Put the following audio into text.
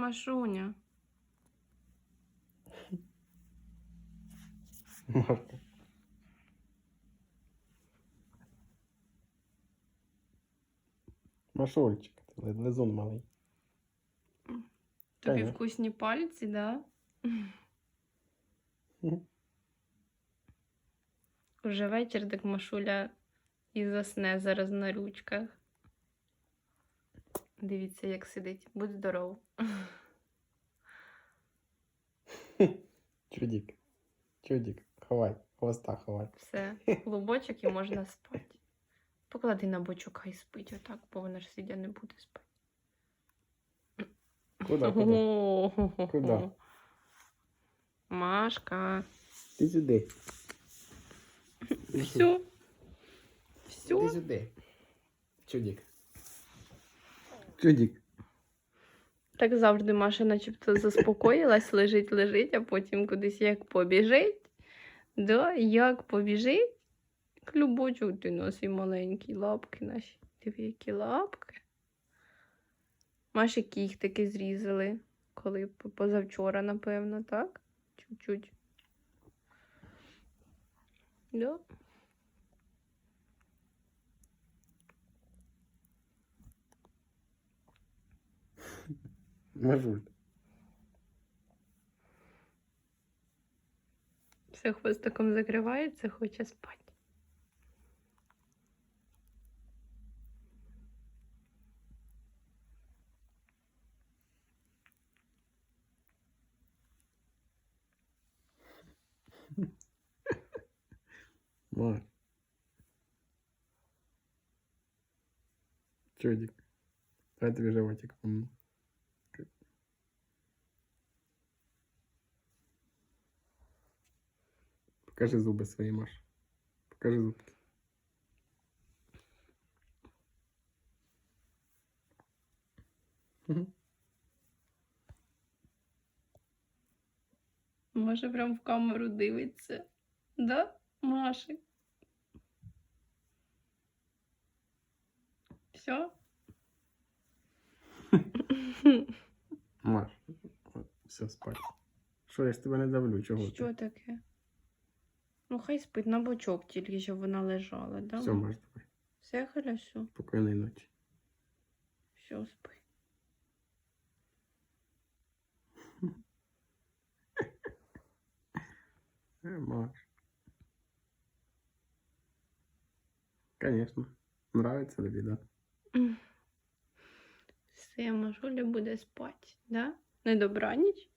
Машуня. Машка. Машульчик, лизун малий. Тобі Конечно. вкусні пальці, да? Уже вечір, так Машуля і засне зараз на ручках. Дивіться, як сидить. Будь здоров. Чудик. Чудик. Ховай. Хвоста ховай. Все, клубочок і можна спати. Поклади на бочок, хай спить отак, бо вона ж сидя не буде спати. Куда, куда? Куда? Машка. Ти сюди. Все. Ти Все. сюди. Чудик. Чудик. Так завжди Маша начебто заспокоїлась, лежить, лежить, а потім кудись як побіжить. Да, як побіжить. Клюбочок ти носить маленькі лапки наші. Диви, які лапки. Маші кіхтики зрізали, коли позавчора, напевно, так? Чуть-чуть. Да. Мажуль. Все хвостиком закривається, хоче спати. Маш. Чудик. Давай тобі животик помну. Покажи зуби свої, Маш. Покажи зубки. Мгм. Може, прям в камеру дивиться. Да, Маші? Все? Маш. Все, спать. Що, я ж тебе не давлю, чого Що ти? таке? Ну, хай спить на бочок, тільки щоб вона лежала, да? Все, Маш, давай. Все хорошо. Спокійної ночі. Все, спи. Е, Маш. Конечно. Нравится тобі, да? Все, Машуля буде спати, да? Не добраніч?